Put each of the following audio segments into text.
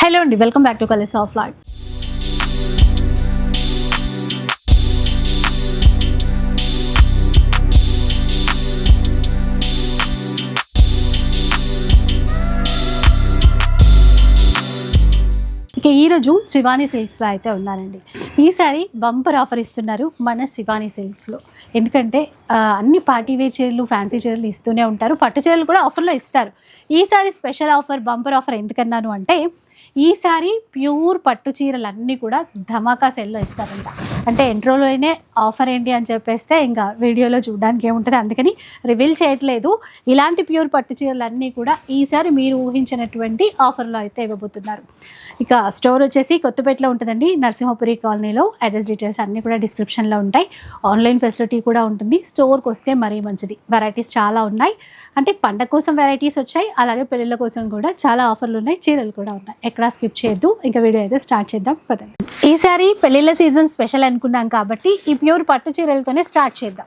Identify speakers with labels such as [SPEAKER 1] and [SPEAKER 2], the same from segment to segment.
[SPEAKER 1] Hello అండి welcome back to colours of life. ఇక ఈరోజు శివాని సిల్క్స్లో అయితే ఉన్నానండి. ఈసారి బంపర్ ఆఫర్ ఇస్తున్నారు మన శివాని సిల్క్స్లో ఎందుకంటే అన్ని పార్టీ వేర్ చీరలు ఫ్యాన్సీ చీరలు ఇస్తూనే ఉంటారు. పట్టు చీరలు కూడా ఆఫర్లో ఇస్తారు. ఈసారి స్పెషల్ ఆఫర్ బంపర్ ఆఫర్ ఎందుకన్నాను అంటే ఈసారి ప్యూర్ పట్టు చీరలు అన్నీ కూడా ధమాకా సెల్లో ఇస్తారంట. అంటే ఎంట్రోలోనే ఆఫర్ ఏంటి అని చెప్పేస్తే ఇంకా వీడియోలో చూడడానికి ఏముంటుంది అందుకని రివీల్ చేయట్లేదు. ఇలాంటి ప్యూర్ పట్టు చీరలు అన్నీ కూడా ఈసారి మీరు ఊహించినటువంటి ఆఫర్లో అయితే ఇవ్వబోతున్నారు. ఇక స్టోర్ వచ్చేసి కొత్తపేటలో ఉంటుందండి. నరసింహపురి కాలనీలో అడ్రస్ డీటెయిల్స్ అన్నీ కూడా డిస్క్రిప్షన్లో ఉంటాయి. ఆన్లైన్ ఫెసిలిటీ కూడా ఉంటుంది. స్టోర్కి వస్తే మరీ మంచిది. వెరైటీస్ చాలా ఉన్నాయి. అంటే పండగ కోసం వెరైటీస్ వచ్చాయి. అలాగే పెళ్ళిళ్ళ కోసం కూడా చాలా ఆఫర్లు ఉన్నాయి. చీరలు కూడా ఉన్నాయి. ఎక్కడా స్కిప్ చేయొద్దు. ఇంకా వీడియో అయితే స్టార్ట్ చేద్దాం. పదండి. ఈసారి పెళ్ళిళ్ళ సీజన్ స్పెషల్ అనుకున్నాం కాబట్టి ఈ ప్యూర్ పట్టు చీరలతోనే స్టార్ట్ చేద్దాం.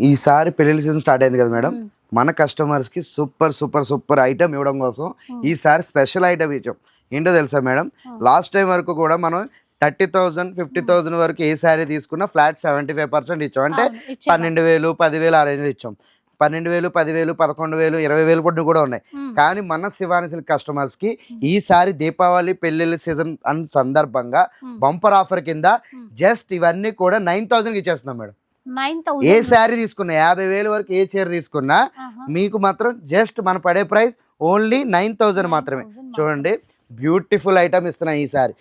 [SPEAKER 2] ఈసారి పెళ్ళి సీజన్ స్టార్ట్ అయింది కదా మేడం? మన కస్టమర్స్కి సూపర్ సూపర్ సూపర్ ఐటమ్ ఇవ్వడం కోసం ఈసారి స్పెషల్ ఐటమ్ ఇచ్చాం. ఏంటో తెలుసా మేడం? లాస్ట్ టైం వరకు కూడా మనం థర్టీ థౌసండ్ ఫిఫ్టీ థౌసండ్ వరకు ఏ శారీ తీసుకున్నా ఫ్లాట్ సెవెంటీ ఫైవ్ పర్సెంట్ ఇచ్చాం. అంటే. పన్నెండు వేలు పదివేలు ఆ రేంజ్ ఇచ్చాం. పన్నెండు వేలు పదివేలు పదకొండు వేలు ఇరవై వేలు పడిన కూడా ఉన్నాయి. కానీ మన శివాని సిల్క్ కస్టమర్స్కి ఈసారి దీపావళి పెళ్ళిళ్ళ సీజన్ అన్ సందర్భంగా. బంపర్ ఆఫర్ కింద. జస్ట్ ఇవన్నీ కూడా నైన్ థౌసండ్ ఇచ్చేస్తున్నాం మేడం. ఏ
[SPEAKER 1] థౌసండ్
[SPEAKER 2] శారీ తీసుకున్నా యాభై వేలు వరకు ఏ చీర తీసుకున్నా మీకు మాత్రం జస్ట్ మన పడే ప్రైస్ ఓన్లీ నైన్ థౌజండ్ మాత్రమే.
[SPEAKER 1] 9,000
[SPEAKER 2] చూడండి బ్యూటిఫుల్ ఐటమ్ ఇస్తున్నా ఈ సారీ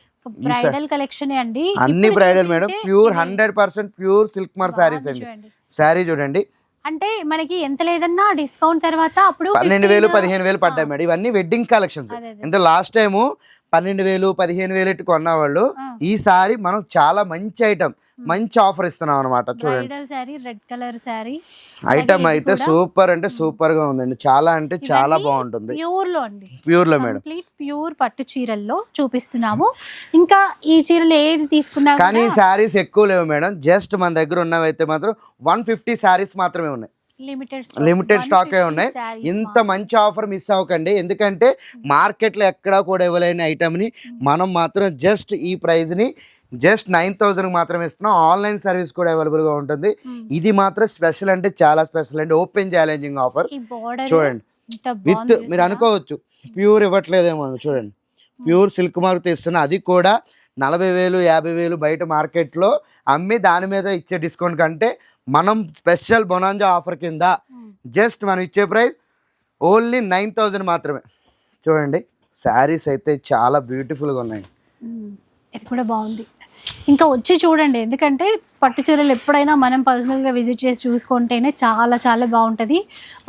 [SPEAKER 1] బ్రైడల్ కలెక్షన్ అండి.
[SPEAKER 2] అన్ని bridal madam pure hundred percent pure silk mark saris అండి. శారీ చూడండి
[SPEAKER 1] అంటే మనకి ఎంత లేదన్నా డిస్కౌంట్ తర్వాత అప్పుడు
[SPEAKER 2] పన్నెండు వేలు
[SPEAKER 1] 15
[SPEAKER 2] పదిహేను వేలు పడ్డాయి మేడం ఇవన్నీ వెడ్డింగ్ కలెక్షన్స్. ఎంత లాస్ట్ టైము పన్నెండు వేలు పదిహేను వేలు ఎట్టు కొన్న వాళ్ళు
[SPEAKER 1] ఆ.
[SPEAKER 2] ఈసారి మనం చాలా మంచి ఐటమ్ మంచి ఆఫర్ ఇస్తున్నాం అనమాట చూడండి.
[SPEAKER 1] Red colour sari.
[SPEAKER 2] ఐటమ్ అయితే సూపర్ అంటే సూపర్గా ఉందండి. చాలా అంటే చాలా బాగుంటుంది.
[SPEAKER 1] ప్యూర్లో అండి.
[SPEAKER 2] ప్యూర్లో మేడం
[SPEAKER 1] ప్యూర్ పట్టు చీరల్లో చూపిస్తున్నాము. ఇంకా ఈ చీరలు ఏది తీసుకున్నా
[SPEAKER 2] కానీ శారీస్ ఎక్కువ లేవు మేడం. జస్ట్ మన దగ్గర ఉన్నవైతే మాత్రం వన్ ఫిఫ్టీ శారీస్ మాత్రమే ఉన్నాయి.
[SPEAKER 1] లిమిటెడ్
[SPEAKER 2] లిమిటెడ్ స్టాకే ఉన్నాయి. ఇంత మంచి ఆఫర్ మిస్ అవ్వకండి. ఎందుకంటే మార్కెట్లో ఎక్కడా కూడా ఇవ్వలేని ఐటమ్ని మనం మాత్రం జస్ట్ ఈ ప్రైస్ని జస్ట్ నైన్ థౌజండ్ మాత్రమే ఇస్తున్నాం. ఆన్లైన్ సర్వీస్ కూడా అవైలబుల్గా ఉంటుంది. ఇది మాత్రం స్పెషల్ అంటే చాలా స్పెషల్ అండి. Open challenging offer. చూడండి. విత్ మీరు అనుకోవచ్చు. ప్యూర్ ఇవ్వట్లేదేమో చూడండి. ప్యూర్ సిల్క్ మార్క్ తీస్తున్నా అది కూడా నలభై వేలు యాభై వేలు బయట మార్కెట్లో అమ్మి దాని మీద ఇచ్చే డిస్కౌంట్ కంటే మనం స్పెషల్ బొనాంజా ఆఫర్ కింద జస్ట్ మనం ఇచ్చే ప్రైస్ ఓన్లీ నైన్ థౌజండ్ మాత్రమే. చూడండి. శారీస్ అయితే చాలా బ్యూటిఫుల్గా ఉన్నాయి.
[SPEAKER 1] ఇది కూడా బాగుంది. ఇంకా వచ్చి చూడండి. ఎందుకంటే పట్టు చీరలు ఎప్పుడైనా మనం పర్సనల్గా విజిట్ చేసి చూసుకుంటేనే చాలా చాలా బాగుంటుంది.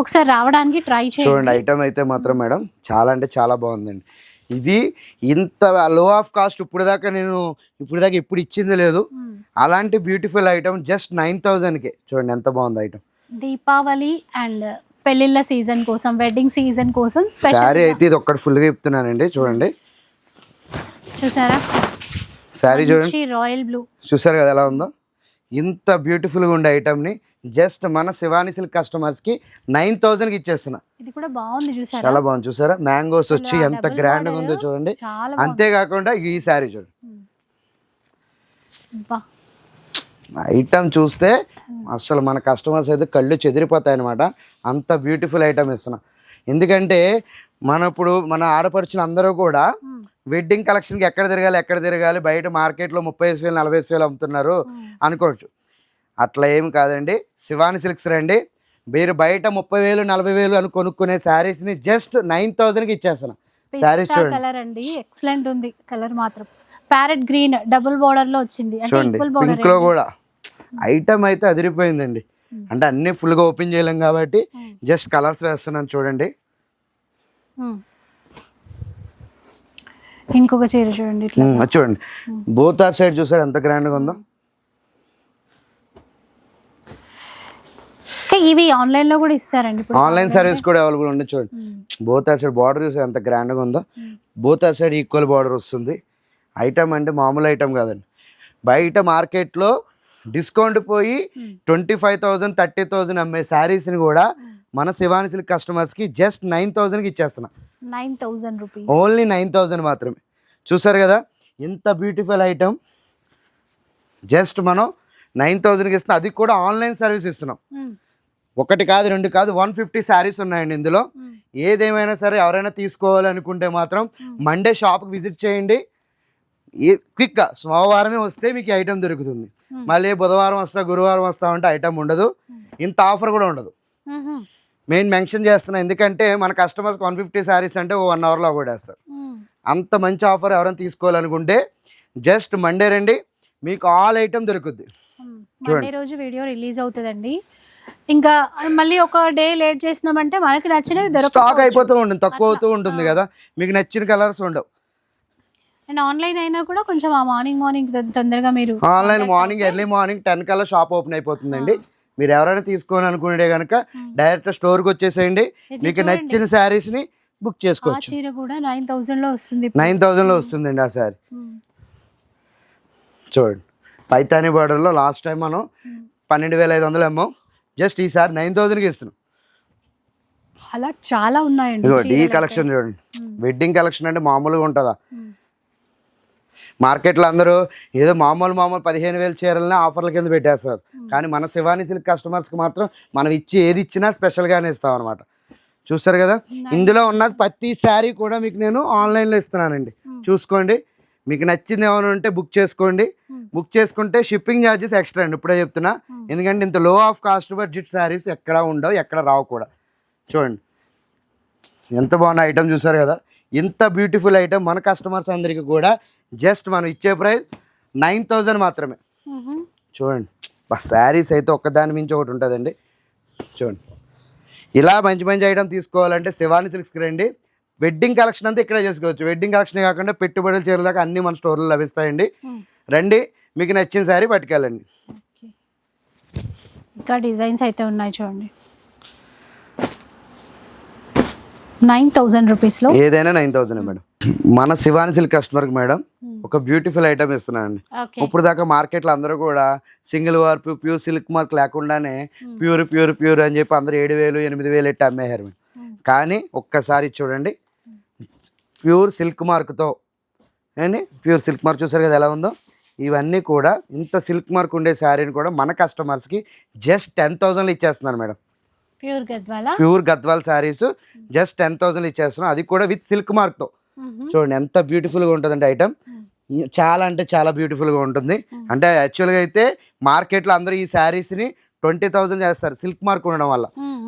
[SPEAKER 1] ఒకసారి రావడానికి ట్రై
[SPEAKER 2] చూడండి
[SPEAKER 1] చేయండి
[SPEAKER 2] ఐటమ్ అయితే మాత్రం మేడం చాలా అంటే చాలా బాగుందండి. ఇది ఇంత లో ఆఫ్ కాస్ట్ ఇప్పుడు దాకా నేను ఇప్పుడు దాకా ఇప్పుడు ఇచ్చింది లేదు. అలాంటి బ్యూటిఫుల్ ఐటమ్ జస్ట్ నైన్ థౌజండ్కి చూడండి ఎంత బాగుంది ఐటమ్
[SPEAKER 1] దీపావళి అండ్ పెళ్ళిళ్ళ సీజన్ కోసం వెడ్డింగ్ సీజన్ కోసం స్పెషల్
[SPEAKER 2] అయితే ఇది ఒక్కటి ఫుల్గా చెప్తున్నానండి చూడండి.
[SPEAKER 1] చూసారా?
[SPEAKER 2] శారీ చూడండి.
[SPEAKER 1] Royal blue.
[SPEAKER 2] చూసారు కదా ఎలా ఉందో? ఇంత బ్యూటిఫుల్గా ఉండే ఐటమ్ని జస్ట్ మన శివాని సిల్క్ కస్టమర్స్కి నైన్ థౌజండ్కి ఇచ్చేస్తున్నా.
[SPEAKER 1] ఇది కూడా బాగుంది చూసారా?
[SPEAKER 2] చాలా బాగుంది. చూసారా? మ్యాంగోస్ వచ్చి ఎంత గ్రాండ్గా ఉందో చూడండి. అంతేకాకుండా ఈ శారీ చూడండి. ఐటమ్ చూస్తే అసలు మన కస్టమర్స్ అయితే కళ్ళు చెదిరిపోతాయి అనమాట అంత బ్యూటిఫుల్ ఐటమ్ ఇస్తున్నా. ఎందుకంటే మన ఇప్పుడు మన ఆడపడుచులు అందరూ కూడా. వెడ్డింగ్ కలెక్షన్కి ఎక్కడ తిరగాలి ఎక్కడ తిరగాలి బయట మార్కెట్లో ముప్పై ఐదు వేలు నలభై వేలు అమ్ముతున్నారు అనుకోవచ్చు. అట్లా ఏం కాదండి. శివాని సిల్క్స్ రండి. మీరు బయట ముప్పై వేలు నలభై వేలు అని కొనుక్కునే శారీస్ని జస్ట్ నైన్ థౌజండ్కి ఇచ్చేస్తాను శారీస్ చూడండి.
[SPEAKER 1] కలర్ అండి. ఎక్సలెంట్ ఉంది. కలర్ మాత్రం. ప్యారెట్ గ్రీన్ డబుల్ బోర్డర్లో వచ్చింది.
[SPEAKER 2] చూడండి పింక్లో కూడా. ఐటమ్ అయితే అదిరిపోయిందండి. అంటే అన్నీ ఫుల్గా ఓపెన్ చేయలేం కాబట్టి జస్ట్ కలర్స్ వేస్తున్నాను చూడండి.
[SPEAKER 1] ఇంకొక చీర చూడండి ఇట్లా.
[SPEAKER 2] చూడండి. బోత్ ఆర్ సైడ్ చూసారు? ఎంత గ్రాండ్గా ఉందో?
[SPEAKER 1] ఇవి ఆన్లైన్లో కూడా ఇస్తారండి
[SPEAKER 2] ఆన్లైన్ సర్వీస్ కూడా అవైలబుల్ ఉంది చూడండి. బోత్ ఆర్ సైడ్ బార్డర్ చూసారు? ఎంత గ్రాండ్గా ఉందో? Both are side equal border వస్తుంది. ఐటమ్ అంటే మామూలు ఐటమ్ కాదండి. బయట మార్కెట్లో డిస్కౌంట్ పోయి twenty five thousand thirty thousand అమ్మే శారీస్ని కూడా మన శివాని సిల్క్ కస్టమర్స్కి జస్ట్ నైన్ థౌజండ్కి ఇచ్చేస్తున్నా.
[SPEAKER 1] Nine thousand rupees.
[SPEAKER 2] Only nine thousand మాత్రమే. చూసారు కదా? ఇంత బ్యూటిఫుల్ ఐటమ్. జస్ట్ మనం నైన్ థౌజండ్కి ఇస్తున్నాం. అది కూడా ఆన్లైన్ సర్వీస్ ఇస్తున్నాం. ఒకటి కాదు రెండు కాదు వన్ ఫిఫ్టీ శారీస్ ఉన్నాయండి ఇందులో. ఏదేమైనా సరే ఎవరైనా తీసుకోవాలనుకుంటే మాత్రం మండే షాప్కి విజిట్ చేయండి. క్విక్గా సోమవారమే వస్తే మీకు ఈ ఐటమ్ దొరుకుతుంది. మళ్ళీ బుధవారం వస్తా గురువారం వస్తా అంటే ఐటమ్ ఉండదు. ఇంత ఆఫర్ కూడా ఉండదు. మెయిన్ మెన్షన్ చేస్తున్నా ఎందుకంటే మన కస్టమర్స్ వన్ ఫిఫ్టీ శారీస్ అంటే వన్ అవర్లో కొడేస్తారు. అంత మంచి ఆఫర్ ఎవరైనా తీసుకోవాలనుకుంటే జస్ట్ మండే రండి మీకు ఆల్ ఐటమ్ దొరుకుద్ది.
[SPEAKER 1] మండే రోజు వీడియో రిలీజ్ అవుతుందండి. ఇంకా మళ్ళీ ఒక డే లేట్ చేసినామంటే మనకి నచ్చినవి
[SPEAKER 2] స్టాక్. అయిపోతూ ఉంటుంది తక్కువ అవుతూ ఉంటుంది కదా మీకు నచ్చిన కలర్స్ ఉండవు.
[SPEAKER 1] అండ్ ఆన్లైన్ అయినా కూడా కొంచెం ఆ మార్నింగ్ మార్నింగ్ తొందరగా మీరు
[SPEAKER 2] online morning early morning ten కల్లా షాప్ ఓపెన్ అయిపోతుందండి. మీరు ఎవరైనా తీసుకోవాలి అనుకుంటే కనుక డైరెక్ట్ స్టోర్కి వచ్చేసేయండి. మీకు. నచ్చిన శారీస్ని బుక్ చేసుకోవచ్చు.
[SPEAKER 1] చీర కూడా నైన్ థౌసండ్లో వస్తుంది
[SPEAKER 2] నైన్ థౌజండ్లో వస్తుందండి ఆ శారీ. చూడండి. పైతాని బార్డర్లో లాస్ట్ టైం మనం పన్నెండు వేల ఐదు వందలు అమ్మాం. జస్ట్ ఈసారి నైన్ థౌజండ్కి ఇస్తున్నాం.
[SPEAKER 1] అలా చాలా ఉన్నాయండి
[SPEAKER 2] ఈ కలెక్షన్ చూడండి. వెడ్డింగ్ కలెక్షన్ అంటే మామూలుగా ఉంటుందా. మార్కెట్లో అందరూ ఏదో మామూలు మామూలు పదిహేను వేల చీరలనే ఆఫర్ల కింద పెట్టేస్తారు. కానీ మన శివాని సిల్క్ కస్టమర్స్కి మాత్రం మనం ఇచ్చి ఏది ఇచ్చినా స్పెషల్గానే ఇస్తాం అనమాట చూస్తారు కదా? ఇందులో ఉన్నది ప్రతి శారీ కూడా మీకు నేను ఆన్లైన్లో ఇస్తున్నానండి. చూసుకోండి. మీకు నచ్చింది ఏమైనా ఉంటే బుక్ చేసుకోండి. బుక్ చేసుకుంటే షిప్పింగ్ ఛార్జెస్ ఎక్స్ట్రా అండి. ఇప్పుడే చెప్తున్నా. ఎందుకంటే ఇంత లో ఆఫ్ కాస్ట్ బడ్జెట్ శారీస్ ఎక్కడ ఉండవు ఎక్కడ రావు కూడా. చూడండి. ఎంత బాగున్న ఐటమ్ చూసారు కదా? ఇంత బ్యూటిఫుల్ ఐటమ్ మన కస్టమర్స్ అందరికీ కూడా జస్ట్ మనం ఇచ్చే ప్రైస్ నైన్ థౌజండ్ మాత్రమే. చూడండి. శారీస్ అయితే ఒక్కదాని మించి ఒకటి ఉంటుందండి. చూడండి. ఇలా మంచి మంచి ఐటమ్ తీసుకోవాలంటే శివాని సిల్క్స్కి రండి. వెడ్డింగ్ కలెక్షన్ అంతా ఇక్కడే చేసుకోవచ్చు. వెడ్డింగ్ కలెక్షన్ కాకుండా పెట్టుబడులు చీరల దాకా అన్ని మన స్టోర్లో లభిస్తాయండి. రండి మీకు నచ్చిన శారీ పట్టుకెళ్ళండి.
[SPEAKER 1] ఇంకా డిజైన్స్ అయితే ఉన్నాయి చూడండి. నైన్ థౌజండ్ రూపీస్లో?
[SPEAKER 2] ఏదైనా నైన్ థౌసండ్ మేడం. మన శివాని సిల్క్ కస్టమర్కి మేడం ఒక బ్యూటిఫుల్ ఐటమ్ ఇస్తున్నానండి. ఇప్పుడు దాకా మార్కెట్లో అందరూ కూడా single warp pure silk mark లేకుండానే ప్యూర్ ప్యూర్ ప్యూర్ అని చెప్పి అందరూ ఏడు వేలు ఎనిమిది వేలు ఎట్టి అమ్మేశారు మేడం.
[SPEAKER 1] మ్మ్.
[SPEAKER 2] కానీ ఒక్కసారి చూడండి. ప్యూర్ సిల్క్ మార్క్తో అండి ప్యూర్ సిల్క్ మార్క్ చూసారు కదా ఎలా ఉందో? ఇవన్నీ కూడా ఇంత సిల్క్ మార్క్ ఉండే శారీని కూడా మన కస్టమర్స్కి జస్ట్ టెన్ థౌజండ్లో ఇచ్చేస్తున్నాను madam.
[SPEAKER 1] Pure Gadwal?
[SPEAKER 2] Pure Gadwal saris. Just ten thousand ఇచ్చేస్తున్నాం. అది కూడా విత్ సిల్క్ మార్క్తో. చూడండి ఎంత బ్యూటిఫుల్గా ఉంటుందండి ఐటమ్. చాలా అంటే చాలా బ్యూటిఫుల్గా ఉంటుంది. అంటే యాక్చువల్గా అయితే మార్కెట్లో అందరూ ఈ శారీస్ని ట్వంటీ థౌజండ్ చేస్తారు సిల్క్ మార్క్ ఉండడం వల్ల.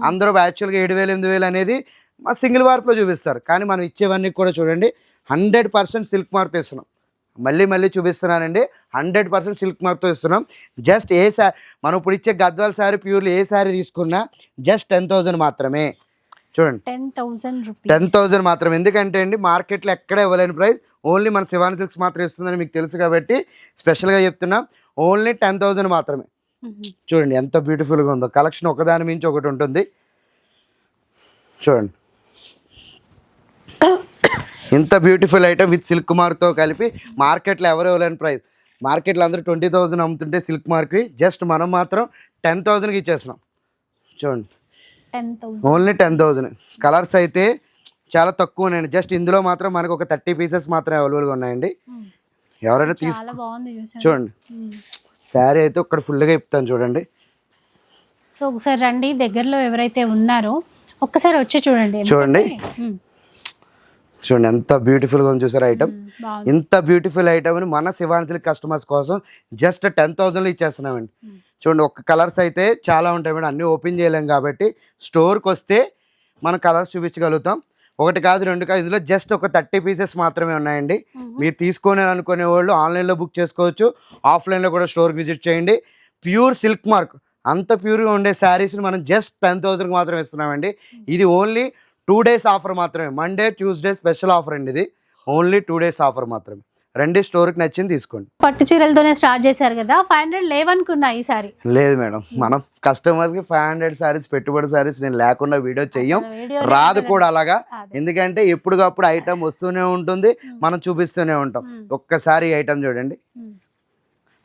[SPEAKER 2] అందరూ యాక్చువల్గా ఏడు వేలు ఎనిమిది వేలు అనేది మా సింగిల్ వార్ప్లో చూపిస్తారు. కానీ మనం ఇచ్చేవన్నీ కూడా చూడండి హండ్రెడ్ పర్సెంట్ సిల్క్ మార్క్తో ఇస్తున్నాం మళ్ళీ మళ్ళీ చూపిస్తున్నానండి. హండ్రెడ్ పర్సెంట్ సిల్క్ మార్క్తో ఇస్తున్నాం. జస్ట్ ఏ సా మనం ఇప్పుడు ఇచ్చే గద్వాల్ శారీ ప్యూర్లు ఏ శారీ తీసుకున్నా జస్ట్ టెన్ థౌజండ్ మాత్రమే. చూడండి.
[SPEAKER 1] Ten rupees.
[SPEAKER 2] టెన్ థౌజండ్ మాత్రం ఎందుకంటే అండి మార్కెట్లో ఎక్కడ ఇవ్వలేని ప్రైస్. ఓన్లీ మన శివాని సిల్క్స్ మాత్రం ఇస్తుందని మీకు తెలుసు కాబట్టి స్పెషల్గా చెప్తున్నా ఓన్లీ టెన్ థౌజండ్ మాత్రమే. చూడండి ఎంత బ్యూటిఫుల్గా ఉందో. కలెక్షన్ ఒకదాని మించి ఒకటి ఉంటుంది. చూడండి. ఇంత బ్యూటిఫుల్ ఐటమ్ విత్ సిల్క్ మార్క్తో కలిపి మార్కెట్లో ఎవరు ఇవ్వలేని ప్రైస్. మార్కెట్లో అందరూ ట్వంటీ థౌజండ్ అమ్ముతుంటే సిల్క్ మార్క్కి జస్ట్ మనం మాత్రం టెన్ థౌజండ్కి ఇచ్చేస్తున్నాం. చూడండి. Only ten thousand. కలర్స్ అయితే చాలా తక్కువ ఉన్నాయండి. జస్ట్ ఇందులో మాత్రం మనకు ఒక థర్టీ పీసెస్ మాత్రం అవైలబుల్గా ఉన్నాయండి. ఎవరైనా తీసు
[SPEAKER 1] చాలా బాగుంది చూసాను.
[SPEAKER 2] చూడండి. శారీ అయితే ఒక్కడ ఫుల్గా ఇప్పుతాను చూడండి.
[SPEAKER 1] సో ఒకసారి రండి దగ్గరలో ఎవరైతే ఉన్నారో ఒక్కసారి వచ్చి చూడండి.
[SPEAKER 2] చూడండి. చూడండి ఎంత బ్యూటిఫుల్గా ఉంది చూసారు ఐటమ్ ఇంత బ్యూటిఫుల్ ఐటమ్ని మన శివాంజలి కస్టమర్స్ కోసం జస్ట్ టెన్ థౌజండ్లో ఇచ్చేస్తున్నామండి. చూడండి ఒక్క కలర్స్ అయితే చాలా ఉంటాయి మేడం. అన్నీ ఓపెన్ చేయలేం కాబట్టి స్టోర్కి వస్తే మనం కలర్స్ చూపించగలుగుతాం. ఒకటి కాదు రెండు కాదు ఇందులో జస్ట్ ఒక థర్టీ పీసెస్ మాత్రమే ఉన్నాయండి. మీరు తీసుకొని అనుకునే వాళ్ళు ఆన్లైన్లో బుక్ చేసుకోవచ్చు. ఆఫ్లైన్లో కూడా స్టోర్కి విజిట్ చేయండి. ప్యూర్ సిల్క్ మార్క్ అంత ప్యూర్గా ఉండే శారీస్ని మనం జస్ట్ టెన్ థౌసండ్కి మాత్రమే ఇస్తున్నామండి. ఇది ఓన్లీ టూ డేస్ ఆఫర్ మాత్రమే. మండే ట్యూస్డే స్పెషల్ ఆఫర్ అండి ఇది. ఓన్లీ టూ డేస్ ఆఫర్ మాత్రమే. రండి స్టోర్కి నచ్చింది తీసుకోండి.
[SPEAKER 1] పట్టు చీరలతోనే స్టార్ట్ చేశారు కదా ఫైవ్ హండ్రెడ్ లేవనుకున్నా ఈసారి.
[SPEAKER 2] లేదు మేడం. మనం కస్టమర్స్కి ఫైవ్ హండ్రెడ్ శారీస్ పెట్టుబడి శారీస్ నేను లేకుండా వీడియో చెయ్యం. రాదు కూడా అలాగా. ఎందుకంటే ఎప్పటికప్పుడు ఐటమ్ వస్తూనే ఉంటుంది మనం చూపిస్తూనే ఉంటాం. ఒక్కసారి ఐటమ్ చూడండి.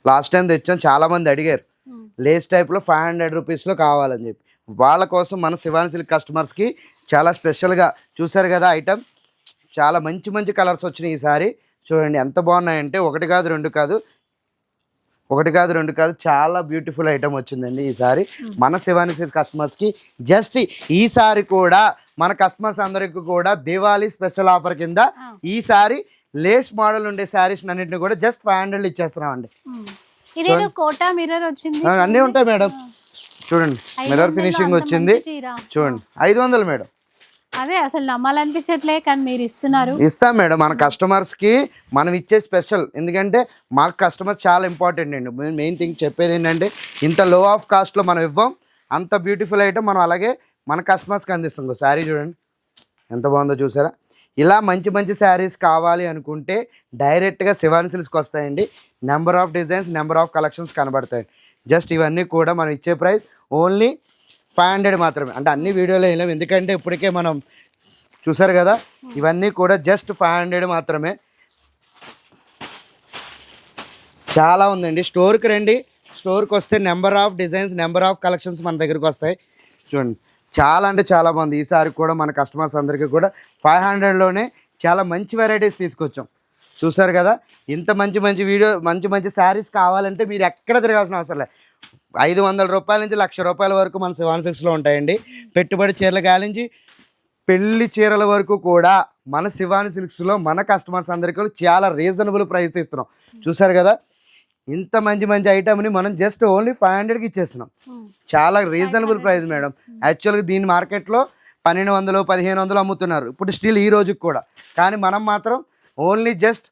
[SPEAKER 2] లాస్ట్ టైం తెచ్చాం చాలా మంది అడిగారు. లేస్ టైప్లో ఫైవ్ హండ్రెడ్ రూపీస్లో కావాలని చెప్పి. వాళ్ళ కోసం మన శివాని సిల్క్ కస్టమర్స్కి చాలా స్పెషల్గా చూసారు కదా ఐటమ్. చాలా మంచి మంచి కలర్స్ వచ్చినాయి ఈసారి చూడండి ఎంత బాగున్నాయంటే ఒకటి కాదు రెండు కాదు ఒకటి కాదు రెండు కాదు చాలా బ్యూటిఫుల్ ఐటమ్ వచ్చిందండి ఈసారి మన శివాని కస్టమర్స్కి జస్ట్ ఈసారి కూడా మన కస్టమర్స్ అందరికి కూడా దివాళీ స్పెషల్ ఆఫర్ కింద ఈసారి లేస్ మోడల్ ఉండే శారీస్ అన్నింటిని కూడా జస్ట్ ఫైవ్ హండ్రెడ్ ఇచ్చేస్తున్నాం అండి అన్నీ ఉంటాయి మేడం. చూడండి మిర్రర్ ఫినిషింగ్ వచ్చింది. చూడండి ఐదు వందలు మేడం.
[SPEAKER 1] అదే అసలు నమ్మాలనిపించట్లే కానీ మీరు ఇస్తున్నారు.
[SPEAKER 2] ఇస్తాం మేడం. మన కస్టమర్స్కి మనం ఇచ్చే స్పెషల్ ఎందుకంటే మాకు కస్టమర్ చాలా ఇంపార్టెంట్ అండి. మెయిన్ థింగ్ చెప్పేది ఏంటంటే ఇంత లో ఆఫ్ కాస్ట్లో మనం ఇవ్వం. అంత బ్యూటిఫుల్ ఐటమ్ మనం అలాగే మన కస్టమర్స్కి అందిస్తాం. శారీ చూడండి. ఎంత బాగుందో చూసారా? ఇలా మంచి మంచి శారీస్ కావాలి అనుకుంటే డైరెక్ట్గా శివాని సిల్స్కి వస్తాయండి. Number of designs number of collections కనబడతాయి. జస్ట్ ఇవన్నీ కూడా మనం ఇచ్చే ప్రైస్ ఓన్లీ ఫైవ్ హండ్రెడ్ మాత్రమే. అంటే అన్ని వీడియోలో వేయలేము ఎందుకంటే ఇప్పటికే మనం చూసారు కదా ఇవన్నీ కూడా జస్ట్ ఫైవ్ హండ్రెడ్ మాత్రమే. చాలా ఉందండి. స్టోర్కి రండి. స్టోర్కి వస్తే number of designs number of collections మన దగ్గరికి వస్తాయి. చూడండి. చాలా అంటే చాలా బాగుంది. ఈసారి కూడా మన కస్టమర్స్ అందరికీ కూడా ఫైవ్ హండ్రెడ్లోనే చాలా మంచి వెరైటీస్ తీసుకొచ్చాం. చూసారు కదా? ఇంత మంచి మంచి వీడియో మంచి మంచి శారీస్ కావాలంటే మీరు ఎక్కడ తిరగాల్సిన అవసరం లేదు. ఐదు వందల రూపాయల నుంచి లక్ష రూపాయల వరకు మన సెవెన్ సిక్స్లో ఉంటాయండి. పెట్టుబడి చీరల కాలించి పెళ్ళి చీరల వరకు కూడా మన శివాని సిల్క్స్లో మన కస్టమర్స్ అందరికీ చాలా రీజనబుల్ ప్రైస్ ఇస్తున్నాం చూసారు కదా? ఇంత మంచి మంచి ఐటమ్ని మనం జస్ట్ ఓన్లీ ఫైవ్ హండ్రెడ్కి ఇచ్చేస్తున్నాం. చాలా రీజనబుల్ ప్రైస్ మేడం. యాక్చువల్గా దీని మార్కెట్లో పన్నెండు వందలు పదిహేను వందలు అమ్ముతున్నారు. ఇప్పుడు స్టిల్ ఈ రోజుకి కూడా. కానీ మనం మాత్రం ఓన్లీ జస్ట్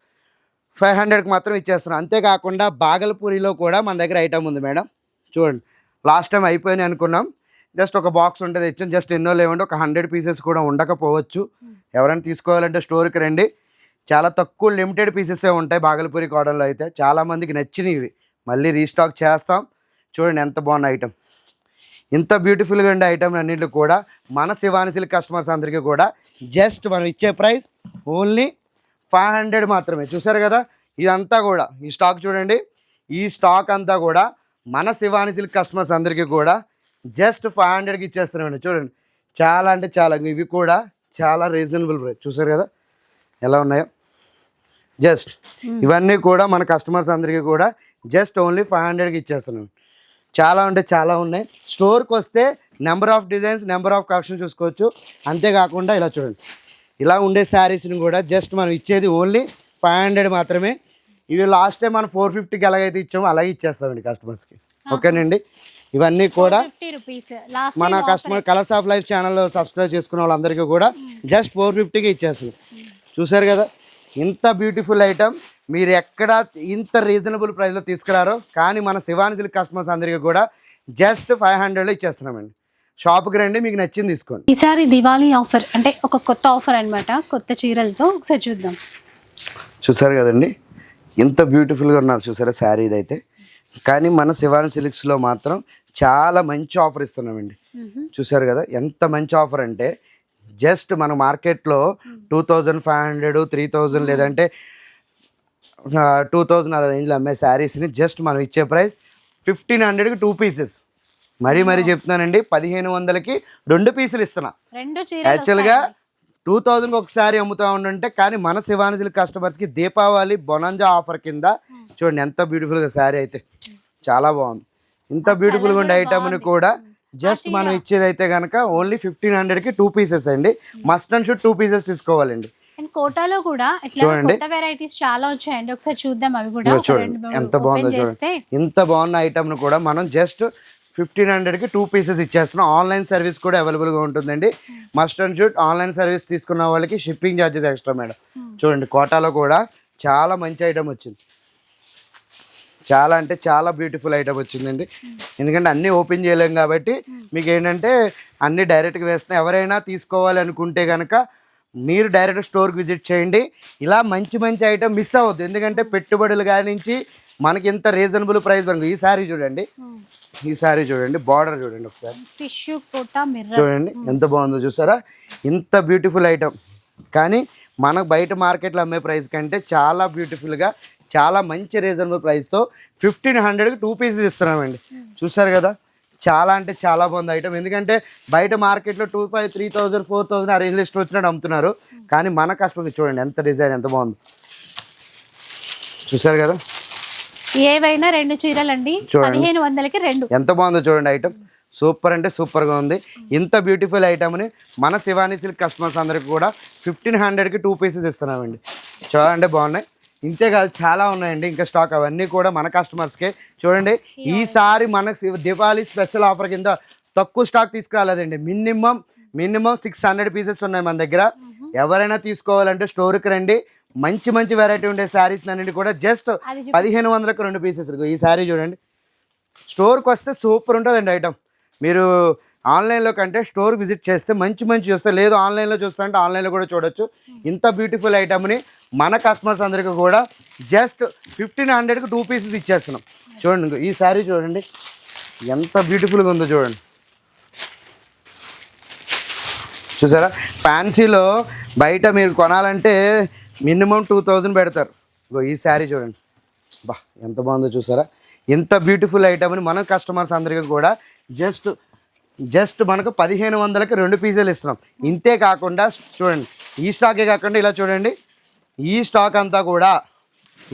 [SPEAKER 2] ఫైవ్ హండ్రెడ్కి మాత్రం ఇచ్చేస్తున్నాం. అంతేకాకుండా బాగల్పూరిలో కూడా మన దగ్గర ఐటమ్ ఉంది మేడం. చూడండి లాస్ట్ టైం అయిపోయినాయి అనుకున్నాం. జస్ట్ ఒక బాక్స్ ఉంటుంది ఇచ్చాను జస్ట్ ఎన్నో లేవండి. ఒక హండ్రెడ్ పీసెస్ కూడా ఉండకపోవచ్చు. ఎవరైనా తీసుకోవాలంటే స్టోర్కి రండి. చాలా తక్కువ లిమిటెడ్ పీసెసే ఉంటాయి బాగల్పూరి కాటన్లో అయితే. చాలామందికి నచ్చినవి. మళ్ళీ రీస్టాక్ చేస్తాం. చూడండి ఎంత బాగున్న ఐటెం ఇంత బ్యూటిఫుల్గా ఉండే ఐటెం అన్నింటిలో కూడా మన శివాని కస్టమర్స్ అందరికీ కూడా జస్ట్ మనం ఇచ్చే ప్రైస్ ఓన్లీ ఫైవ్ హండ్రెడ్ మాత్రమే. చూసారు కదా? ఇదంతా కూడా ఈ స్టాక్ చూడండి. ఈ స్టాక్ అంతా కూడా మన శివాని సిల్క్ కస్టమర్స్ అందరికీ కూడా జస్ట్ ఫైవ్ హండ్రెడ్కి ఇచ్చేస్తున్నామండి. చూడండి. చాలా అంటే చాలా. ఇవి కూడా చాలా రీజనబుల్ ప్రైస్ చూసారు కదా? ఎలా ఉన్నాయో? జస్ట్. ఇవన్నీ కూడా మన కస్టమర్స్ అందరికీ కూడా జస్ట్ ఓన్లీ ఫైవ్ హండ్రెడ్కి ఇచ్చేస్తున్నాం. చాలా అంటే చాలా ఉన్నాయి. స్టోర్కి వస్తే number of designs number of collection చూసుకోవచ్చు. అంతేకాకుండా ఇలా చూడండి. ఇలా ఉండే శారీస్ని కూడా జస్ట్ మనం ఇచ్చేది ఓన్లీ ఫైవ్ హండ్రెడ్ మాత్రమే. ఇవి లాస్ట్ టైం మనం ఫోర్ ఫిఫ్టీకి ఎలాగైతే ఇచ్చామో అలాగే ఇచ్చేస్తామండి కస్టమర్స్కి ఓకేనండి? ఇవన్నీ కూడా మన customer colours of life channel subscribe చేసుకున్న వాళ్ళందరికీ కూడా జస్ట్ ఫోర్ ఫిఫ్టీకి ఇచ్చేస్తుంది చూసారు కదా? ఇంత బ్యూటిఫుల్ ఐటమ్ మీరు ఎక్కడ ఇంత రీజనబుల్ ప్రైస్లో తీసుకురారో కానీ మన శివాని సిల్క్ కస్టమర్స్ అందరికీ కూడా జస్ట్ ఫైవ్ హండ్రెడ్లో ఇచ్చేస్తున్నామండి. షాప్కి రండి మీకు నచ్చింది తీసుకోండి.
[SPEAKER 1] ఈసారి దివాళీ ఆఫర్ అంటే ఒక కొత్త ఆఫర్ అన్నమాట కొత్త చీరలతో ఒకసారి చూద్దాం.
[SPEAKER 2] చూసారు కదండి? ఎంత బ్యూటిఫుల్గా ఉన్నది చూసారా శారీ ఇదైతే. కానీ మన శివాని సిల్క్స్లో మాత్రం చాలా మంచి ఆఫర్ ఇస్తున్నామండి. చూసారు కదా ఎంత మంచి ఆఫర్ అంటే జస్ట్ మన మార్కెట్లో two thousand five hundred three thousand లేదంటే టూ థౌజండ్ అలా రేంజ్లో అమ్మే శారీస్ని జస్ట్ మనం ఇచ్చే ప్రైస్ ఫిఫ్టీన్ హండ్రెడ్కి టూ పీసెస్ మరీ మరీ చెప్తున్నానండి పదిహేను వందలకి రెండు పీసులు ఇస్తున్నా. యాక్చువల్గా టూ థౌజండ్కి ఒకసారి అమ్ముతా ఉండంటే కానీ మన శివాని సిల్క్ కస్టమర్స్కి దీపావళి బొనంజా ఆఫర్ కింద చూడండి ఎంత బ్యూటిఫుల్గా శారీ అయితే. చాలా బాగుంది. ఇంత బ్యూటిఫుల్గా ఉండే ఐటమ్ని కూడా జస్ట్ మనం ఇచ్చేది అయితే కనుక ఓన్లీ ఫిఫ్టీన్ హండ్రెడ్కి టూ పీసెస్ అండి must and should two pieces తీసుకోవాలండి.
[SPEAKER 1] అండ్ కోటాలో కూడా ఇట్లా
[SPEAKER 2] చూడండి.
[SPEAKER 1] కొత్త వెరైటీస్ చాలా వచ్చాయండి. ఒకసారి చూద్దాం అవి కూడా
[SPEAKER 2] చూడండి ఎంత బాగుందో చూడండి. ఇంత బాగున్న ఐటమ్ను కూడా మనం జస్ట్ ఫిఫ్టీన్ హండ్రెడ్కి టూ పీసెస్ ఇచ్చేస్తున్నాం. ఆన్లైన్ సర్వీస్ కూడా అవైలబుల్గా ఉంటుందండి. Must and should online service తీసుకున్న వాళ్ళకి షిప్పింగ్ ఛార్జెస్ ఎక్స్ట్రా మేడం చూడండి కోటాలో కూడా చాలా మంచి ఐటమ్ వచ్చింది. చాలా అంటే చాలా బ్యూటిఫుల్ ఐటమ్ వచ్చిందండి. ఎందుకంటే అన్నీ ఓపెన్ చేయలేం కాబట్టి మీకు ఏంటంటే అన్నీ డైరెక్ట్గా వేస్తున్నాయి ఎవరైనా తీసుకోవాలి అనుకుంటే కనుక మీరు డైరెక్ట్ స్టోర్కి విజిట్ చేయండి. ఇలా మంచి మంచి ఐటమ్ మిస్ అవ్వద్దు. ఎందుకంటే పెట్టుబడులు కానించి మనకి ఇంత రీజనబుల్ ప్రైస్ మనకు ఈ సారీ చూడండి. ఈ సారీ చూడండి బార్డర్ చూడండి ఒకసారి.
[SPEAKER 1] టిష్యూ
[SPEAKER 2] చూడండి ఎంత బాగుందో చూసారా? ఇంత బ్యూటిఫుల్ ఐటమ్ కానీ మనకు బయట మార్కెట్లో అమ్మే ప్రైస్ కంటే చాలా బ్యూటిఫుల్గా చాలా మంచి రీజనబుల్ ప్రైస్తో ఫిఫ్టీన్ హండ్రెడ్కి టూ పీసెస్ ఇస్తున్నామండి. చూసారు కదా? చాలా అంటే చాలా బాగుంది ఐటమ్ ఎందుకంటే బయట మార్కెట్లో two five three thousand four thousand ఆ రేంజ్ లిస్ట్ వచ్చినట్టు అమ్ముతున్నారు. కానీ మన కస్టమర్కి చూడండి ఎంత డిజైన్ ఎంత బాగుంది. చూసారు కదా?
[SPEAKER 1] ఏవైనా రెండు చీరలండి. పదిహేను వందలకి రెండు.
[SPEAKER 2] ఎంత బాగుందో చూడండి ఐటమ్ సూపర్ అంటే సూపర్గా ఉంది. ఇంత బ్యూటిఫుల్ ఐటమ్ని మన శివాని సిల్క్ కస్టమర్స్ అందరికి కూడా ఫిఫ్టీన్ హండ్రెడ్కి టూ పీసెస్ ఇస్తున్నామండి. చూడండి బాగున్నాయి. ఇంతే కాదు చాలా ఉన్నాయండి. ఇంకా స్టాక్ అవన్నీ కూడా మన కస్టమర్స్కే చూడండి ఈసారి మనకు దివాళీ స్పెషల్ ఆఫర్ కింద తక్కువ stock తీసుకురాలేదండి. Minimum minimum six hundred pieces ఉన్నాయి మన దగ్గర. ఎవరైనా తీసుకోవాలంటే స్టోర్కి రండి. మంచి మంచి వెరైటీ ఉండే శారీస్ అన్నింటి కూడా జస్ట్ పదిహేను వందలకు రెండు పీసెస్ ఈ శారీ చూడండి. స్టోర్కి వస్తే సూపర్ ఉంటుందండి ఐటమ్ మీరు ఆన్లైన్లో కంటే స్టోర్ విజిట్ చేస్తే మంచి మంచి చూస్తే లేదు ఆన్లైన్లో చూస్తారంటే ఆన్లైన్లో కూడా చూడొచ్చు. ఇంత బ్యూటిఫుల్ ఐటమ్ని మన కస్టమర్స్ అందరికీ కూడా జస్ట్ ఫిఫ్టీన్ హండ్రెడ్కి టూ పీసెస్ ఇచ్చేస్తున్నాం. చూడండి ఇంకో ఈ శారీ చూడండి. ఎంత బ్యూటిఫుల్గా ఉందో చూడండి. చూసారా? ఫ్యాన్సీలో బయట మీరు కొనాలంటే మినిమం టూ థౌజండ్ పెడతారు. ఇగో ఈ శారీ చూడండి. బా ఎంత బాగుందో చూసారా? ఇంత బ్యూటిఫుల్ ఐటమ్ని మన కస్టమర్స్ అందరికీ కూడా జస్ట్ జస్ట్ మనకు పదిహేను వందలకి రెండు పీసులు ఇస్తున్నాం. ఇంతే కాకుండా చూడండి ఈ స్టాకే కాకుండా ఇలా చూడండి. ఈ స్టాక్ అంతా కూడా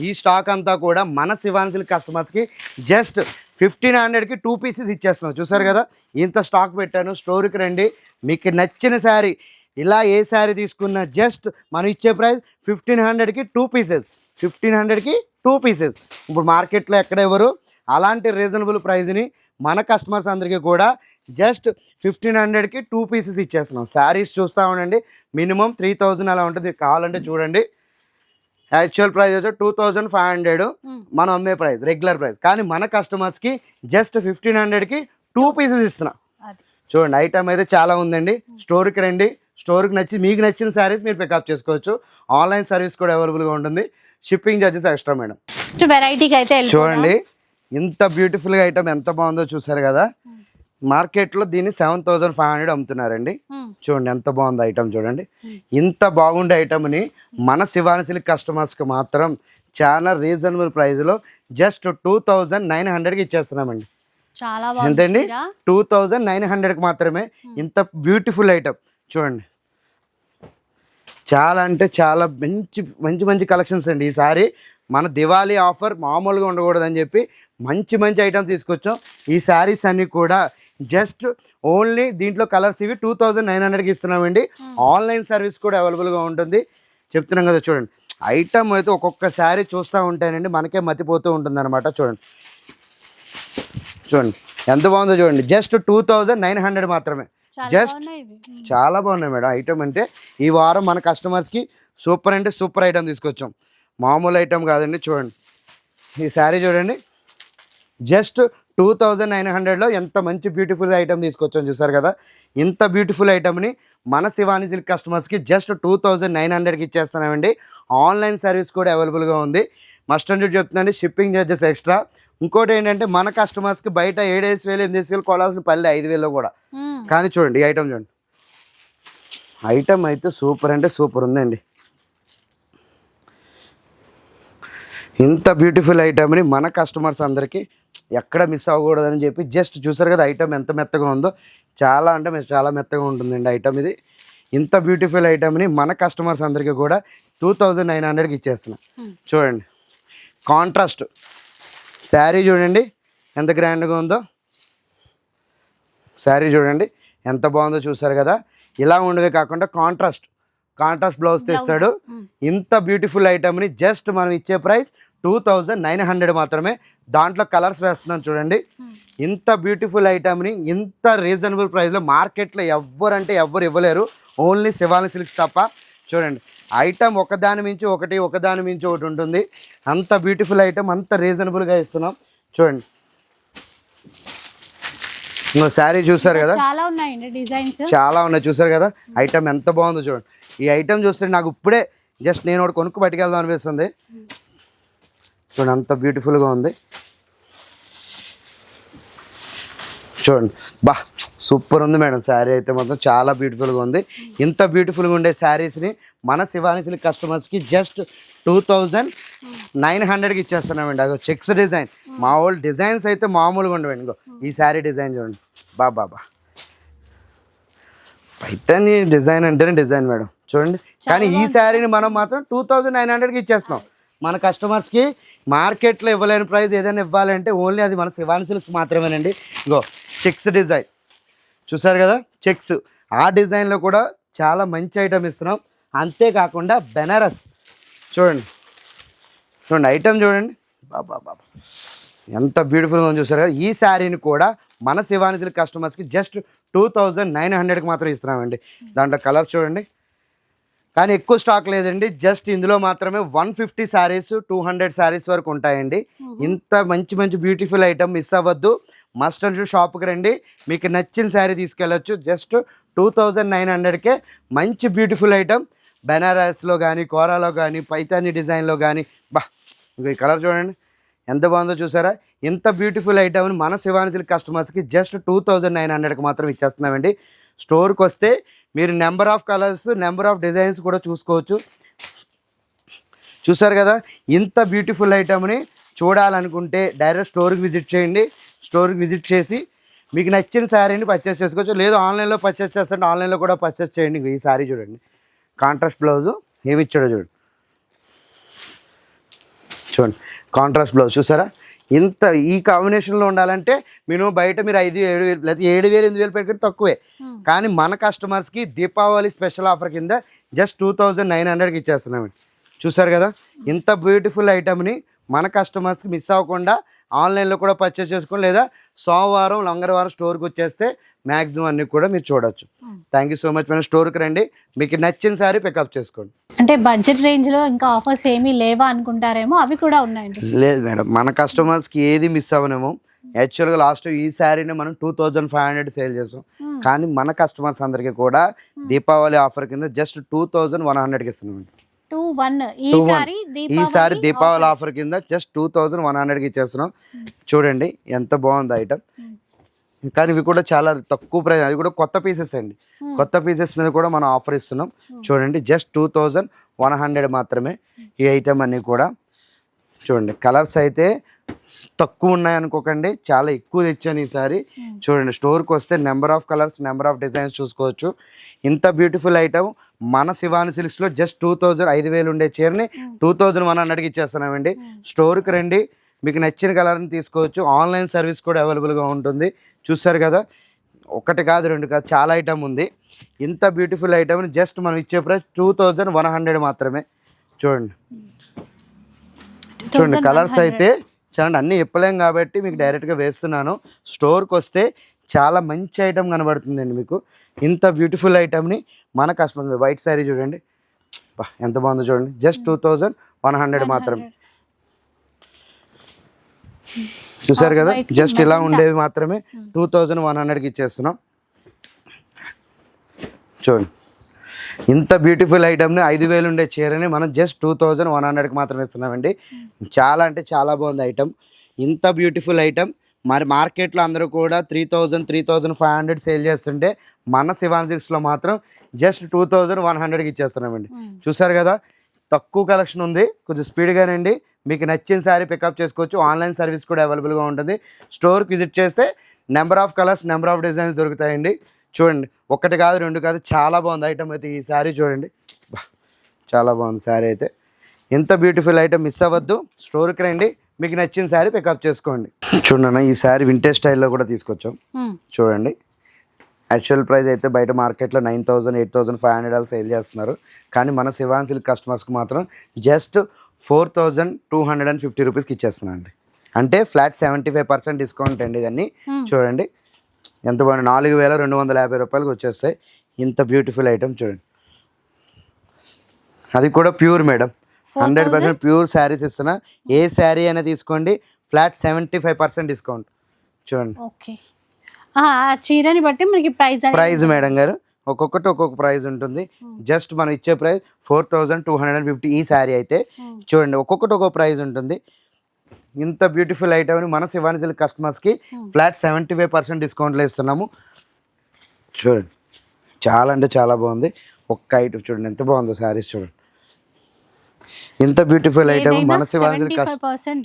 [SPEAKER 2] ఈ స్టాక్ అంతా కూడా మన శివాన్సిల్ కస్టమర్స్కి జస్ట్ ఫిఫ్టీన్ హండ్రెడ్కి టూ పీసెస్ ఇచ్చేస్తున్నాం. చూసారు కదా? ఇంత స్టాక్ పెట్టాను. స్టోర్కి రండి. మీకు నచ్చిన శారీ ఇలా ఏ శారీ తీసుకున్నా జస్ట్ మనం ఇచ్చే ప్రైస్ ఫిఫ్టీన్ హండ్రెడ్కి టూ పీసెస్ ఫిఫ్టీన్ హండ్రెడ్కి టూ పీసెస్ ఇప్పుడు మార్కెట్లో ఎక్కడ ఎవరు? అలాంటి రీజనబుల్ ప్రైస్ని మన కస్టమర్స్ అందరికీ కూడా జస్ట్ ఫిఫ్టీన్ హండ్రెడ్కి టూ పీసెస్ ఇచ్చేస్తున్నాం. శారీస్ చూస్తూ ఉండండి. మినిమం త్రీ థౌజండ్ అలా ఉంటుంది. కావాలంటే చూడండి. యాక్చువల్ ప్రైస్ వచ్చి టూ థౌజండ్ ఫైవ్ హండ్రెడ్ మనం అమ్మే ప్రైస్ రెగ్యులర్ ప్రైస్ కానీ మన కస్టమర్స్కి జస్ట్ ఫిఫ్టీన్ హండ్రెడ్కి టూ పీసెస్ ఇస్తున్నాం. చూడండి ఐటమ్ అయితే చాలా ఉందండి. స్టోర్కి రండి. స్టోర్కి నచ్చి మీకు నచ్చిన శారీస్ మీరు పికప్ చేసుకోవచ్చు. ఆన్లైన్ సర్వీస్ కూడా అవైలబుల్గా ఉంటుంది. Shipping charges extra madam
[SPEAKER 1] next వెరైటీకి అయితే.
[SPEAKER 2] చూడండి. ఇంత బ్యూటిఫుల్గా ఐటమ్ ఎంత బాగుందో చూసారు కదా? మార్కెట్లో దీన్ని సెవెన్ థౌజండ్ ఫైవ్ హండ్రెడ్ అమ్ముతున్నారండి.
[SPEAKER 1] Hmm.
[SPEAKER 2] చూడండి ఎంత బాగుంది ఐటమ్ చూడండి. ఇంత బాగుండే ఐటమ్ని మన శివాని సిల్క్ కస్టమర్స్కి మాత్రం చాలా రీజనబుల్ ప్రైస్లో జస్ట్ టూ థౌజండ్ నైన్ హండ్రెడ్కి ఇచ్చేస్తున్నామండి.
[SPEAKER 1] చాలా
[SPEAKER 2] ఎంతండి. టూ థౌజండ్ నైన్ హండ్రెడ్కి మాత్రమే ఇంత బ్యూటిఫుల్ ఐటమ్ చూడండి. చాలా అంటే చాలా మంచి మంచి మంచి కలెక్షన్స్ అండి. ఈసారి మన దివాళీ ఆఫర్ మామూలుగా ఉండకూడదని చెప్పి మంచి మంచి ఐటమ్స్ తీసుకొచ్చాం. ఈ శారీస్ అన్నీ కూడా జస్ట్ ఓన్లీ దీంట్లో కలర్స్ ఇవి టూ థౌజండ్ నైన్ హండ్రెడ్కి ఇస్తున్నామండి. ఆన్లైన్ సర్వీస్ కూడా అవైలబుల్గా ఉంటుంది. చెప్తున్నాం కదా చూడండి. ఐటమ్ అయితే ఒక్కొక్క శారీ చూస్తూ ఉంటానండి. మనకే మతిపోతూ ఉంటుంది అనమాట చూడండి. చూడండి. ఎంత బాగుందో చూడండి. Just two thousand nine hundred మాత్రమే. జస్ట్. చాలా బాగున్నాయి మేడం. ఐటమ్ అంటే ఈ వారం మన కస్టమర్స్కి సూపర్ అంటే సూపర్ ఐటమ్ తీసుకొచ్చాం. మామూలు ఐటమ్ కాదండి చూడండి. ఈ శారీ చూడండి. జస్ట్ టూ థౌజండ్ నైన్ హండ్రెడ్లో ఎంత మంచి బ్యూటిఫుల్ ఐటమ్ తీసుకొచ్చాం చూసారు కదా. ఇంత బ్యూటిఫుల్ ఐటమ్ని మన శివాని సిల్క్ కస్టమర్స్కి జస్ట్ టూ థౌజండ్ నైన్ హండ్రెడ్కి ఇచ్చేస్తున్నామండి. ఆన్లైన్ సర్వీస్ కూడా అవైలబుల్గా ఉంది. మస్ట్ అండ్ చెప్తున్నాండి షిప్పింగ్ చార్జెస్ ఎక్స్ట్రా ఇంకోటి ఏంటంటే మన కస్టమర్స్కి బయట ఏడేసి వేలు ఎనిమిది వేలు కొనాల్సిన పల్లె ఐదు వేలు కూడా. కానీ చూడండి ఈ ఐటమ్ చూడండి. ఐటమ్ అయితే సూపర్ అంటే సూపర్ ఉందండి. ఇంత బ్యూటిఫుల్ ఐటమ్ని మన కస్టమర్స్ అందరికీ ఎక్కడ మిస్ అవ్వకూడదని చెప్పి జస్ట్ చూసారు కదా ఐటమ్ ఎంత మెత్తగా ఉందో. చాలా అంటే చాలా మెత్తగా ఉంటుందండి ఐటమ్ ఇది. ఇంత బ్యూటిఫుల్ ఐటమ్ని మన కస్టమర్స్ అందరికీ కూడా టూ థౌజండ్ నైన్ హండ్రెడ్కి ఇచ్చేస్తున్నాం. చూడండి. కాంట్రాస్ట్ శారీ చూడండి ఎంత గ్రాండ్గా ఉందో. శారీ చూడండి ఎంత బాగుందో చూసారు కదా. ఇలా ఉండవే కాకుండా కాంట్రాస్ట్. కాంట్రాస్ట్ బ్లౌజ్ తెస్తాడు. ఇంత బ్యూటిఫుల్ ఐటమ్ని జస్ట్ మనం ఇచ్చే price two thousand nine hundred మాత్రమే. దాంట్లో కలర్స్ వేస్తున్నాను చూడండి. ఇంత బ్యూటిఫుల్ ఐటమ్ని ఇంత రీజనబుల్ ప్రైస్లో మార్కెట్లో ఎవ్వరంటే ఎవ్వరు ఇవ్వలేరు. ఓన్లీ శివాని సిల్క్స్ తప్ప. చూడండి ఐటమ్ ఒకదాని మించి ఒకటి ఒకదాని మించి ఒకటి ఉంటుంది. అంత బ్యూటిఫుల్ ఐటమ్ అంత రీజనబుల్గా ఇస్తున్నాం. చూడండి. ఇంకో శారీ చూసారు కదా?
[SPEAKER 1] చాలా ఉన్నాయండి డిజైన్స్.
[SPEAKER 2] చాలా ఉన్నాయి చూసారు కదా? ఐటమ్ ఎంత బాగుందో చూడండి. ఈ ఐటమ్ చూస్తే నాకు ఇప్పుడే జస్ట్ నేను ఒకటి కొనుక్కు పట్టుకెళ్దాం అనిపిస్తుంది. చూడండి అంత బ్యూటిఫుల్గా ఉంది. చూడండి. బా సూపర్ ఉంది మేడం. శారీ అయితే మొత్తం చాలా బ్యూటిఫుల్గా ఉంది. ఇంత బ్యూటిఫుల్గా ఉండే శారీస్ని మన శివాని సిల్క్ కస్టమర్స్కి జస్ట్ టూ థౌజండ్ నైన్ హండ్రెడ్కి ఇచ్చేస్తున్నామండి అదో చెక్స్ డిజైన్ మా వాళ్ళు డిజైన్స్ అయితే మామూలుగా ఉండవండి. ఇంకో ఈ శారీ డిజైన్ చూడండి. బా బా బా. పైతని డిజైన్ అంటేనే డిజైన్ మేడం. చూడండి. కానీ ఈ శారీని మనం మాత్రం టూ థౌజండ్ నైన్ హండ్రెడ్కి ఇచ్చేస్తున్నాం. మన కస్టమర్స్కి మార్కెట్లో ఇవ్వలేని ప్రైస్ ఏదైనా ఇవ్వాలంటే ఓన్లీ అది మన శివాని సిల్క్స్ మాత్రమేనండి. ఇగో చెక్స్ డిజైన్ చూసారు కదా? చెక్స్. ఆ డిజైన్లో కూడా చాలా మంచి ఐటమ్ ఇస్తున్నాం. అంతేకాకుండా బెనారస్. చూడండి. చూడండి ఐటమ్ చూడండి. బాబా బాబా ఎంత బ్యూటిఫుల్గా ఉంది చూసారు కదా? ఈ శారీని కూడా మన శివాని సిల్క్ కస్టమర్స్కి జస్ట్ టూ థౌజండ్ నైన్ హండ్రెడ్కి మాత్రం ఇస్తున్నామండి. దాంట్లో కలర్స్ చూడండి. కానీ ఎక్కువ స్టాక్ లేదండి. జస్ట్ ఇందులో మాత్రమే one fifty saris two hundred saris వరకు ఉంటాయండి. ఇంత మంచి మంచి బ్యూటిఫుల్ ఐటమ్ మిస్ అవ్వద్దు. మస్ట్ అండ్ షాప్కి రండి. మీకు నచ్చిన శారీ తీసుకెళ్ళొచ్చు. జస్ట్ టూ థౌజండ్ నైన్ హండ్రెడ్కే మంచి బ్యూటిఫుల్ ఐటమ్. బెనారస్లో కానీ కోరాలో కానీ పైతాని డిజైన్లో కానీ బా ఇంకో ఈ కలర్ చూడండి. ఎంత బాగుందో చూసారా? ఇంత బ్యూటిఫుల్ ఐటమ్ని మన శివాని కస్టమర్స్కి జస్ట్ టూ థౌజండ్ నైన్ హండ్రెడ్కి మాత్రం ఇచ్చేస్తున్నామండి. స్టోర్కి వస్తే మీరు number of colours number of designs కూడా చూసుకోవచ్చు. చూసారు కదా? ఇంత బ్యూటిఫుల్ ఐటమ్ని చూడాలనుకుంటే డైరెక్ట్ స్టోర్కి విజిట్ చేయండి. స్టోర్కి విజిట్ చేసి మీకు నచ్చిన శారీని పర్చేస్ చేసుకోవచ్చు. లేదు ఆన్లైన్లో పర్చేస్ చేస్తుంటే ఆన్లైన్లో కూడా పర్చేస్ చేయండి. ఈ శారీ చూడండి. కాంట్రాస్ట్ బ్లౌజు ఏమి ఇచ్చాడో చూడండి చూడండి. కాంట్రాస్ట్ బ్లౌజ్ చూసారా? ఇంత ఈ కాంబినేషన్లో ఉండాలంటే మినిమం బయట మీరు ఐదు ఏడు వేలు లేదా ఏడు వేలు ఎనిమిది వేలు పెట్టుకుంటే తక్కువే. కానీ మన కస్టమర్స్కి దీపావళి స్పెషల్ ఆఫర్ కింద జస్ట్ టూ థౌజండ్ నైన్ హండ్రెడ్కి ఇచ్చేస్తున్నామండి. చూసారు కదా? ఇంత బ్యూటిఫుల్ ఐటమ్ని మన కస్టమర్స్కి మిస్ అవ్వకుండా ఆన్లైన్లో కూడా పర్చేస్ చేసుకొని లేదా సోమవారం మంగళవారం స్టోర్కి వచ్చేస్తే మ్యాక్సిమం అన్ని కూడా మీరు చూడొచ్చు. థ్యాంక్ యూ సో మచ్ మన స్టోర్కి రండి. మీకు నచ్చిన సారీ పికప్ చేసుకోండి.
[SPEAKER 1] అంటే బడ్జెట్ రేంజ్లో ఇంకా ఆఫర్స్ ఏమీ లేవా అనుకుంటారేమో అవి కూడా ఉన్నాయండి.
[SPEAKER 2] లేదు మేడం మన కస్టమర్స్కి ఏది మిస్ అవ్వనేమో యాక్చువల్గా లాస్ట్ ఈ శారీని మనం two thousand five hundred sale చేసాం. కానీ మన కస్టమర్స్ అందరికీ కూడా దీపావళి ఆఫర్ కింద జస్ట్ టూ థౌజండ్ వన్ హండ్రెడ్కి ఇస్తున్నాం.
[SPEAKER 1] టూ వన్ ఈ
[SPEAKER 2] టూ వన్
[SPEAKER 1] సారి
[SPEAKER 2] ఈసారి దీపావళి ఆఫర్ కింద జస్ట్ టూ థౌజండ్ వన్ హండ్రెడ్కి ఇచ్చేస్తున్నాం. చూడండి ఎంత బాగుంది ఐటమ్ కానీ ఇవి కూడా చాలా తక్కువ ప్రైస్ అది కూడా కొత్త పీసెస్ అండి. కొత్త పీసెస్ మీద కూడా మనం ఆఫర్ ఇస్తున్నాం. చూడండి just two thousand one hundred మాత్రమే ఈ ఐటమ్ అన్నీ కూడా. చూడండి కలర్స్ అయితే తక్కువ ఉన్నాయి అనుకోకండి చాలా ఎక్కువ తెచ్చాను ఈసారి. చూడండి స్టోర్కి వస్తే number of colours number of designs చూసుకోవచ్చు. ఇంత బ్యూటిఫుల్ ఐటమ్ మన శివాని సిల్క్స్లో జస్ట్ టూ థౌజండ్ ఐదు వేలు ఉండే చీరని టూ థౌజండ్ వన్ హండ్రెడ్కి ఇచ్చేస్తున్నామండి. స్టోర్కి రండి. మీకు నచ్చిన కలర్ని తీసుకోవచ్చు. ఆన్లైన్ సర్వీస్ కూడా అవైలబుల్గా ఉంటుంది. చూస్తారు కదా? ఒకటి కాదు రెండు కాదు చాలా ఐటమ్ ఉంది. ఇంత బ్యూటిఫుల్ ఐటమ్ని జస్ట్ మనం ఇచ్చే price two thousand one hundred మాత్రమే. చూడండి. చూడండి కలర్స్ అయితే చూడండి అన్నీ ఇప్పలేం కాబట్టి మీకు డైరెక్ట్గా వేస్తున్నాను. స్టోర్కి వస్తే చాలా మంచి ఐటమ్ కనబడుతుందండి మీకు. ఇంత బ్యూటిఫుల్ ఐటమ్ని మన కస్టమర్ వైట్ శారీ చూడండి. ఎంత బాగుందో చూడండి. Just two thousand one hundred మాత్రమే చూసారు కదా? జస్ట్ ఇలా. ఉండేవి మాత్రమే టూ థౌజండ్ వన్ హండ్రెడ్కి ఇచ్చేస్తున్నాం. చూడండి. ఇంత బ్యూటిఫుల్ ఐటమ్ని ఐదు వేలు ఉండే చీరని మనం జస్ట్ టూ థౌజండ్ వన్ హండ్రెడ్కి మాత్రమే ఇస్తున్నామండి. చాలా అంటే చాలా బాగుంది ఐటమ్ ఇంత బ్యూటిఫుల్ ఐటమ్ మరి మార్కెట్లో అందరూ కూడా three thousand three thousand five hundred sale చేస్తుంటే మన శివాన్ సిల్క్స్లో మాత్రం జస్ట్ టూ థౌజండ్ వన్ హండ్రెడ్కి ఇచ్చేస్తున్నామండి. చూసారు కదా? తక్కువ కలెక్షన్ ఉంది. కొంచెం స్పీడ్గానండి మీకు నచ్చిన శారీ పికప్ చేసుకోవచ్చు. ఆన్లైన్ సర్వీస్ కూడా అవైలబుల్గా ఉంటుంది. స్టోర్కి విజిట్ చేస్తే number of colours number of designs దొరుకుతాయండి. చూడండి ఒకటి కాదు రెండు కాదు చాలా బాగుంది ఐటమ్ అయితే ఈ శారీ చూడండి. చాలా బాగుంది శారీ అయితే. ఎంత బ్యూటిఫుల్ ఐటమ్ మిస్ అవ్వద్దు. స్టోర్కి రండి మీకు నచ్చిన శారీ పికప్ చేసుకోండి. చూడండి ఈ శారీ వింటేజ్ స్టైల్లో కూడా తీసుకొచ్చాం. చూడండి. యాక్చువల్ ప్రైస్ అయితే బయట మార్కెట్లో nine thousand eight thousand five hundred అలా సేల్ చేస్తున్నారు. కానీ మన శివాన్ సిల్క్ కస్టమర్స్కి మాత్రం just four thousand two hundred and fifty రూపీస్కి ఇచ్చేస్తున్నాను అండి అంటే flat seventy five percent discount అండి ఇదన్నీ. చూడండి. ఎంత బాగుంది? నాలుగు వేల రెండు వందల యాభై రూపాయలకి వచ్చేస్తాయి. ఇంత బ్యూటిఫుల్ ఐటమ్ చూడండి. అది కూడా pure madam hundred percent pure saris ఇస్తున్నా. ఏ శారీ అయినా తీసుకోండి. Flat seventy five percent discount చూడండి
[SPEAKER 1] ఓకే చీరని బట్టి మనకి ప్రైస్
[SPEAKER 2] ప్రైస్ మేడం గారు. ఒక్కొక్కటి ఒక్కొక్క ప్రైస్ ఉంటుంది. జస్ట్ మనం ఇచ్చే price four thousand two hundred and fifty ఈ శారీ అయితే. చూడండి ఒక్కొక్కటి ఒక్కొక్క ప్రైస్ ఉంటుంది. ఇంత బ్యూటిఫుల్ ఐటమ్ని మన శివాని సిల్క్ కస్టమర్స్కి ఫ్లాట్ సెవెంటీ ఫైవ్ పర్సెంట్ డిస్కౌంట్లో ఇస్తున్నాము. చూడండి చాలా అంటే చాలా బాగుంది. ఒక్క ఐటమ్ చూడండి ఎంత బాగుందో శారీస్ చూడండి. ఇంత బ్యూటిఫుల్ ఐటమ్ మన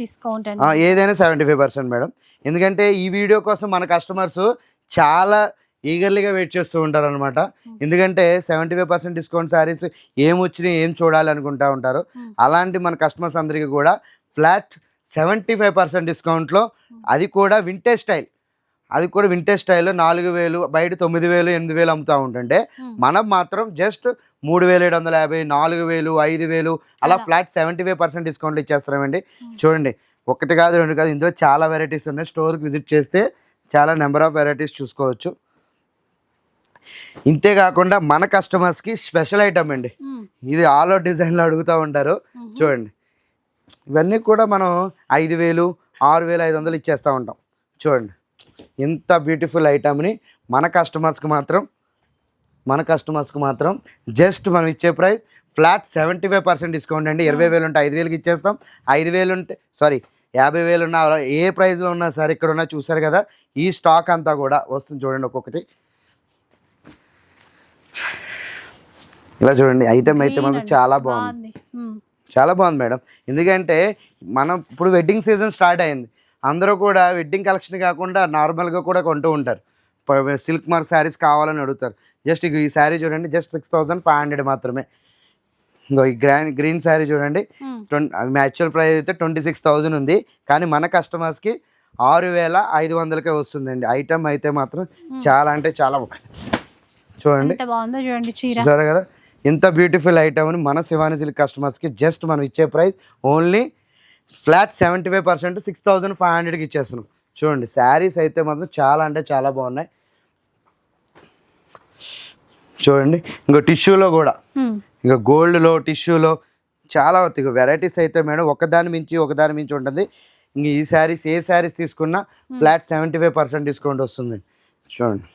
[SPEAKER 1] డిస్కౌంట్
[SPEAKER 2] ఏదైనా సెవెంటీ ఫైవ్ పర్సెంట్ మేడం. ఎందుకంటే ఈ వీడియో కోసం మన కస్టమర్స్ చాలా ఈగర్లీగా వెయిట్ చేస్తూ ఉంటారు అనమాట ఎందుకంటే seventy five percent discount saris ఏం వచ్చినాయి ఏం చూడాలి అనుకుంటా ఉంటారు.
[SPEAKER 1] Hmm.
[SPEAKER 2] అలాంటి మన కస్టమర్స్ అందరికీ కూడా ఫ్లాట్ సెవెంటీ ఫైవ్ పర్సెంట్ డిస్కౌంట్లో అది కూడా వింటేజ్ స్టైల్ అది కూడా వింటేజ్ స్టైల్లో నాలుగు వేలు బయట తొమ్మిది వేలు ఎనిమిది వేలు అమ్ముతూ ఉంటుంటే. మనం మాత్రం జస్ట్ మూడు వేల ఏడు వందల యాభై నాలుగు వేలు ఐదు వేలు అలా. ఫ్లాట్ సెవెంటీ ఫైవ్ పర్సెంట్ డిస్కౌంట్లు ఇచ్చేస్తామండి. చూడండి ఒకటి కాదు రెండు కాదు ఇందులో చాలా వెరైటీస్ ఉన్నాయి స్టోర్కి విజిట్ చేస్తే చాలా నెంబర్ ఆఫ్ వెరైటీస్ చూసుకోవచ్చు ఇంతే కాకుండా మన కస్టమర్స్కి స్పెషల్ ఐటమ్ అండి. ఇది ఆల్ అవుట్ డిజైన్లో అడుగుతూ ఉంటారు. చూడండి ఇవన్నీ కూడా మనం ఐదు వేలు ఆరు వేలు ఐదు వందలు ఇచ్చేస్తూ ఉంటాం. చూడండి. ఇంత బ్యూటిఫుల్ ఐటమ్ని మన కస్టమర్స్కి మాత్రం మన కస్టమర్స్కి మాత్రం జస్ట్ మనం ఇచ్చే price flat seventy five percent discount అండి. ఇరవై వేలు ఉంటే ఐదు వేలకి ఇచ్చేస్తాం. ఐదు వేలు ఉంటే సారీ యాభై వేలు ఉన్న ఏ ప్రైస్లో ఉన్నా సరే ఇక్కడ ఉన్నా చూసారు కదా ఈ స్టాక్ అంతా కూడా వస్తుంది చూడండి ఒక్కొక్కటి. ఇలా చూడండి ఐటమ్ అయితే
[SPEAKER 1] Green
[SPEAKER 2] చాలా. బాగుంది. చాలా బాగుంది మేడం. ఎందుకంటే మనం ఇప్పుడు వెడ్డింగ్ సీజన్ స్టార్ట్ అయింది. అందరూ కూడా వెడ్డింగ్ కలెక్షన్ కాకుండా నార్మల్గా కూడా కొంటూ ఉంటారు. సిల్క్ మార్క్ శారీస్ కావాలని అడుగుతారు. జస్ట్ ఈ శారీ చూడండి just six thousand five hundred మాత్రమే. ఇంకో ఈ గ్రాండ్ గ్రీన్ శారీ చూడండి. ట్వంటీ యాక్చువల్ ప్రైస్ అయితే ట్వంటీ సిక్స్ థౌజండ్ ఉంది. కానీ మన కస్టమర్స్కి ఆరు వేల ఐదు వందలకే వస్తుందండి. ఐటమ్ అయితే మాత్రం చాలా అంటే చాలా చూడండి.
[SPEAKER 1] బాగుందో చూడండి చీర.
[SPEAKER 2] చూసారు కదా? ఇంత బ్యూటిఫుల్ ఐటమ్ని మన శివాని సిల్క్ కస్టమర్స్కి జస్ట్ మనం ఇచ్చే price only flat seventy five percent six thousand five హండ్రెడ్కి ఇచ్చేస్తున్నాం. చూడండి శారీస్ అయితే మాత్రం చాలా అంటే చాలా బాగున్నాయి. చూడండి ఇంకో టిష్యూలో కూడా. ఇంకా గోల్డ్లో టిష్యూలో చాలా ఇక వెరైటీస్ అయితే మేడం ఒకదాని మించి ఒకదాని మించి ఉంటుంది. ఇంక ఈ శారీస్ ఏ శారీస్ తీసుకున్నా flat seventy five percent discount వస్తుంది. చూడండి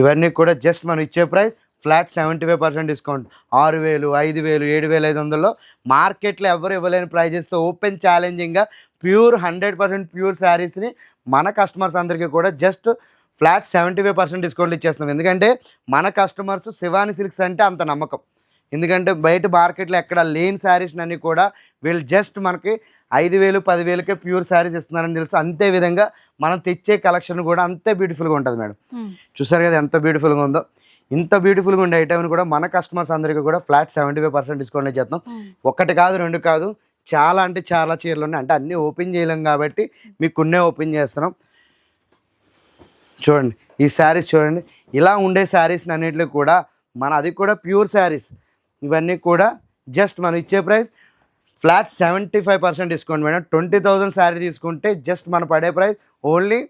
[SPEAKER 2] ఇవన్నీ కూడా జస్ట్ మనం ఇచ్చే price flat seventy five percent discount. ఆరు వేలు ఐదు వేలు ఏడు వేలు ఐదు వందల్లో మార్కెట్లో ఎవరు ఇవ్వలేని ప్రైజెస్తో ఓపెన్ ఛాలెంజింగ్గా ప్యూర్ హండ్రెడ్ పర్సెంట్ ప్యూర్ శారీస్ని మన కస్టమర్స్ అందరికీ కూడా just flat seventy five percent discount ఇచ్చేస్తున్నాం. ఎందుకంటే మన కస్టమర్స్ శివాని సిల్క్స్ అంటే అంత నమ్మకం. ఎందుకంటే బయట మార్కెట్లో ఎక్కడ లేని శారీస్ అన్ని కూడా వీళ్ళు జస్ట్ మనకి ఐదు వేలు పదివేలకే ప్యూర్ శారీస్ ఇస్తున్నారని తెలుసు. అంతే విధంగా మనం తెచ్చే కలెక్షన్ కూడా అంతే బ్యూటిఫుల్గా ఉంటుంది మేడం. చూసారు కదా ఎంత బ్యూటిఫుల్గా ఉందో? ఇంత బ్యూటిఫుల్గా ఉండే ఐటమ్ని కూడా మన కస్టమర్స్ అందరికీ కూడా flat seventy five percent discount చేస్తాం
[SPEAKER 1] మ్మ్.
[SPEAKER 2] ఒక్కటి కాదు రెండు కాదు చాలా అంటే చాలా చీరలు ఉన్నాయి. అంటే అన్నీ ఓపెన్ చేయలేం కాబట్టి మీకు కొన్నే ఓపెన్ చేస్తున్నాం. చూడండి ఈ శారీస్ చూడండి. ఇలా ఉండే శారీస్ అన్నింటిలో కూడా మన అది కూడా ప్యూర్ శారీస్ ఇవన్నీ కూడా జస్ట్ మనం ఇచ్చే price flat seventy five percent discount madam. Twenty thousand sari తీసుకుంటే జస్ట్ మన పడే ప్రైస్ ఓన్లీ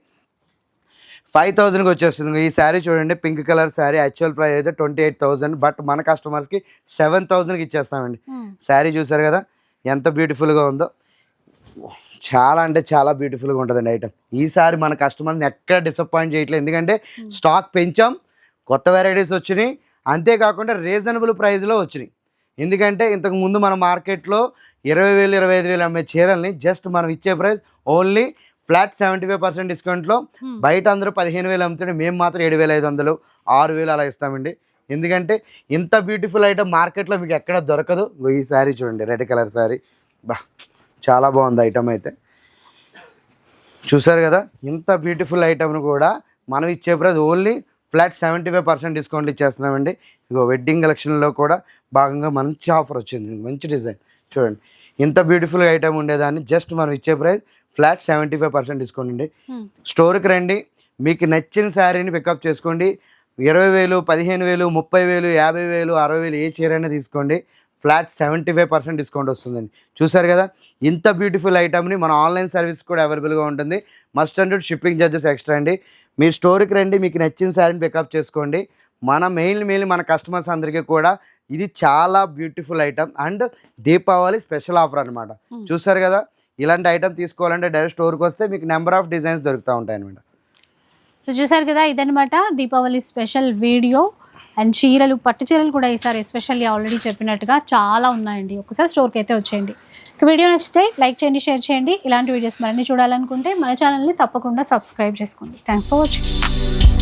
[SPEAKER 2] ఫైవ్ థౌజండ్కి వచ్చేస్తుంది. ఈ శారీ చూడండి pink colour sari actual price అయితే ట్వంటీ ఎయిట్ థౌసండ్ బట్ మన కస్టమర్స్కి సెవెన్ థౌజండ్కి ఇచ్చేస్తామండి.
[SPEAKER 1] మ్మ్.
[SPEAKER 2] శారీ చూసారు కదా ఎంత బ్యూటిఫుల్గా ఉందో. చాలా అంటే చాలా బ్యూటిఫుల్గా ఉంటుందండి ఐటమ్ ఈసారి మన కస్టమర్ని ఎక్కడ డిసప్పాయింట్ చేయట్లేదు. ఎందుకంటే స్టాక్ పెంచాం కొత్త వెరైటీస్ వచ్చినాయి. అంతేకాకుండా రీజనబుల్ ప్రైస్లో వచ్చినాయి. ఎందుకంటే ఇంతకు ముందు మన మార్కెట్లో ఇరవై వేలు ఇరవై ఐదు వేలు అమ్మే చీరల్ని జస్ట్ మనం ఇచ్చే price only flat seventy five percent డిస్కౌంట్లో. బయట అందరూ పదిహేను వేలు అమ్ముతుంటే మేము మాత్రం ఏడు వేల ఐదు వందలు ఆరు వేలు అలా ఇస్తామండి. ఎందుకంటే ఇంత బ్యూటిఫుల్ ఐటమ్ మార్కెట్లో మీకు ఎక్కడ దొరకదు. ఈ శారీ చూడండి రెడ్ కలర్ శారీ. బా చాలా బాగుంది ఐటమ్ అయితే. చూసారు కదా ఇంత బ్యూటిఫుల్ ఐటమ్ను కూడా మనం ఇచ్చే price only flat seventy five percent discount ఇచ్చేస్తున్నామండి. ఇగో వెడ్డింగ్ కలెక్షన్లో కూడా భాగంగా మంచి ఆఫర్ వచ్చింది మంచి డిజైన్. చూడండి ఇంత బ్యూటిఫుల్ ఐటమ్ ఉండేదాన్ని. జస్ట్ మనం ఇచ్చే price flat seventy five percent discount అండి. స్టోర్కి రండి. మీకు నచ్చిన శారీని పికప్ చేసుకోండి. ఇరవై వేలు పదిహేను వేలు ముప్పై వేలు యాభై వేలు అరవై వేలు ఏ చీర అయినా తీసుకోండి. Flat seventy five percent discount వస్తుందండి. చూసారు కదా? ఇంత బ్యూటిఫుల్ ఐటమ్ని మన ఆన్లైన్ సర్వీస్ కూడా అవైలబుల్గా ఉంటుంది. Must and shipping charges extra అండి మీరు స్టోర్కి రండి. మీకు నచ్చిన శారీని పికప్ చేసుకోండి. మన మెయిన్ మెయిన్ మన కస్టమర్స్ అందరికీ కూడా ఇది చాలా beautiful item and Deepavali special offer అనమాట. చూసారు కదా? ఇలాంటి ఐటమ్ తీసుకోవాలంటే డైరెక్ట్ స్టోర్కి వస్తే మీకు నెంబర్ ఆఫ్ డిజైన్స్ దొరుకుతూ ఉంటాయి అనమాట
[SPEAKER 1] సో చూసారు కదా? ఇదనమాట దీపావళి స్పెషల్ వీడియో అండ్ చీరలు పట్టు చీరలు కూడా ఈసారి ఎస్పెషల్లీ ఆల్రెడీ చెప్పినట్టుగా చాలా ఉన్నాయండి. ఒకసారి స్టోర్కి అయితే వచ్చేయండి. వీడియో నచ్చితే లైక్ చేయండి షేర్ చేయండి. ఇలాంటి వీడియోస్ మరిన్ని చూడాలనుకుంటే మన ఛానల్ని తప్పకుండా సబ్స్క్రైబ్ చేసుకోండి. Thanks for watching